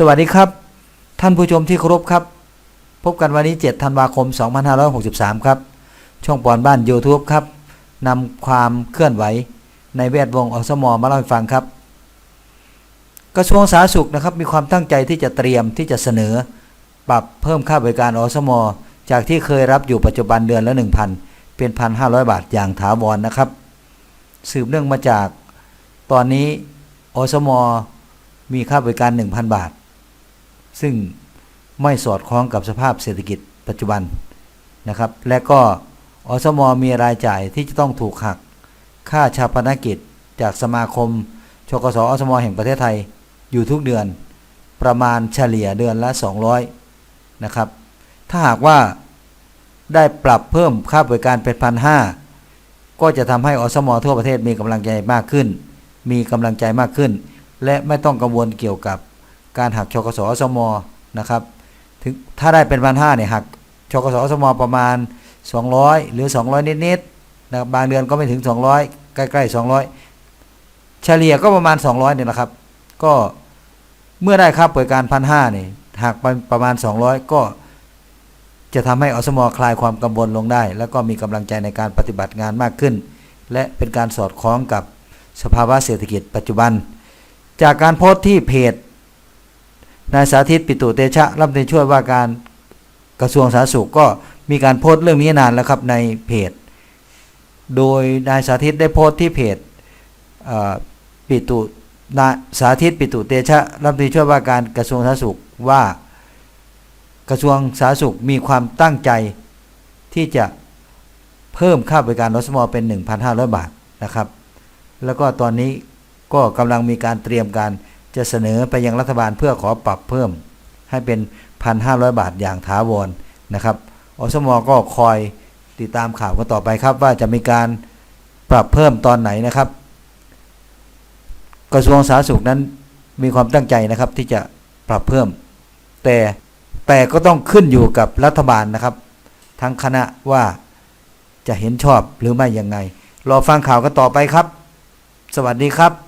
สวัสดีครับ ท่านผู้ชมที่เคารพครับ พบกันวันนี้ 7 ธันวาคม 2563 ครับ ช่องปอนบ้าน YouTube ครับนำความเคลื่อนไหวในแวดวงอสมมาเล่าให้ฟังครับ กระทรวงสาธารณสุขนะครับมีความตั้งใจที่จะเตรียมที่จะเสนอ ปรับเพิ่มค่าบริการอสมจากที่เคยรับอยู่ปัจจุบันเดือนละ 1,000 เป็น 1,500 บาทอย่างถาวรนะครับ สืบเนื่องมาจากตอนนี้อสมมีค่าบริการ 1,000 บาท ซึ่งไม่สอดคล้องกับสภาพเศรษฐกิจปัจจุบันนะครับ และก็อสมมีรายจ่ายที่จะต้องถูกหัก ค่าชาปนกิจจากสมาคมชกสอสมแห่งประเทศไทยอยู่ทุกเดือนประมาณเฉลี่ยเดือนละ 200 นะครับ ถ้าหากว่าได้ปรับเพิ่มค่าบริการเป็นพันห้าก็จะทำให้อสมทั่วประเทศมีกำลังใจมากขึ้น มีกำลังใจมากขึ้น และไม่ต้องกังวลเกี่ยวกับ การหักชกสอสมนะครับถึงถ้าได้เป็นพันห้าเนี่ยหักชกสอสมประมาณ 200 หรือ 200 นิดๆนะครับบางเดือนก็ไม่ถึง 200 ใกล้ๆ 200 เฉลี่ยก็ประมาณ 200เนี่ยนะครับ ก็เมื่อได้ค่าบริดการพันห้าเนี่ยหักไปประมาณ 200 ก็จะทำให้อสมคลายความกังวลลงได้ แล้วก็มีกำลังใจในการปฏิบัติงานมากขึ้น และเป็นการสอดคล้องกับสภาวะเศรษฐกิจปัจจุบัน จากการโพสต์ที่เพจ นายสาธิตปิตุเตชะรัฐมนตรีช่วยว่าการกระทรวงสาธารณสุขก็มีการโพสต์เรื่องนี้นานแล้วครับในเพจ โดยนายสาธิตได้โพสต์ที่เพจเปิตุนาสาธิตปิตุเตชะรัฐมนตรีช่วยว่าการกระทรวงสาธารณสุขว่ากระทรวงสาธารณสุขมีความตั้งใจที่จะเพิ่มค่าบริการรถสมอเป็น 1,500 บาทนะครับ แล้วก็ตอนนี้ก็กำลังมีการเตรียมการ จะเสนอไปยังรัฐบาลเพื่อขอปรับเพิ่ม ให้เป็น 1,500 บาทอย่างถาวรนะครับอสมก็คอยติดตามข่าวกันต่อไปครับ ว่าจะมีการปรับเพิ่มตอนไหนนะครับ กระทรวงสาธารณสุขนั้นมีความตั้งใจนะครับที่จะปรับเพิ่ม แต่แต่ก็ต้องขึ้นอยู่กับรัฐบาลนะครับ ทั้งคณะว่าจะเห็นชอบหรือไม่ยังไง รอฟังข่าวกันต่อไปครับ สวัสดีครับ